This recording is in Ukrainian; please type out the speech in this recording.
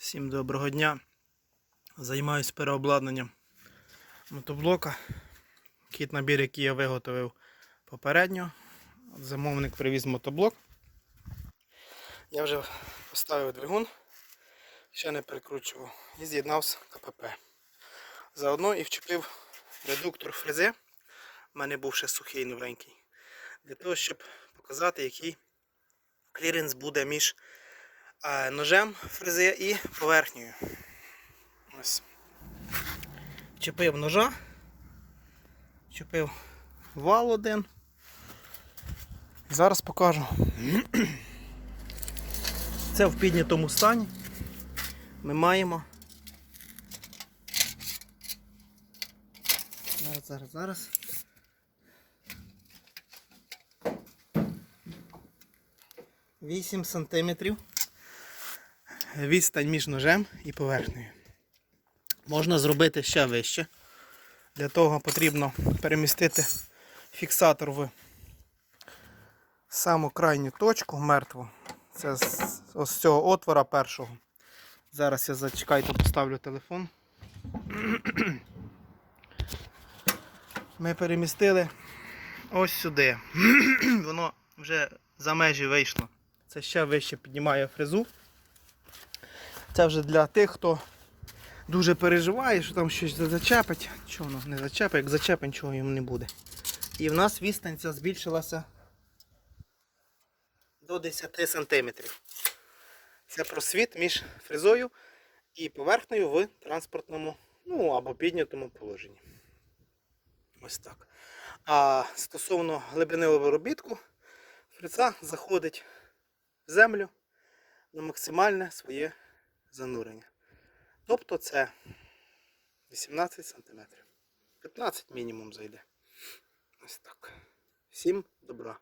Всім доброго дня. Займаюсь переобладнанням мотоблока. Кіт набір, який я виготовив попередньо. Замовник привіз мотоблок. Я вже поставив двигун, ще не прикручував і з'єднав з КПП. Заодно і вчепив редуктор фрези. У мене був ще сухий новенький. Для того, щоб показати, який кліренс буде між ножем фрези і поверхнею. Ось. Чепив ножа, чепив вал один. Зараз покажу. Це в піднятому стані. Ми маємо. Зараз, зараз, зараз. Вісім сантиметрів відстань між ножем і поверхнею. Можна зробити ще вище. Для того потрібно перемістити фіксатор в саму крайню точку мертву. Це з ось цього отвора першого. Зараз я зачекайте, поставлю телефон. Ми перемістили ось сюди. Воно вже за межі вийшло. Це ще вище піднімає фрезу. Це вже для тих, хто дуже переживає, що там щось зачепить. Чого воно не зачепить, як зачепить, нічого йому не буде. І в нас відстань ця збільшилася до 10 см. Це просвіт між фрезою і поверхнею в транспортному, ну або піднятому положенні. Ось так. А стосовно глибини виробітку, фреза заходить в землю на максимальне своє занурення. Тобто це 18 см. 15 мінімум зайде. Ось так. Всім добра.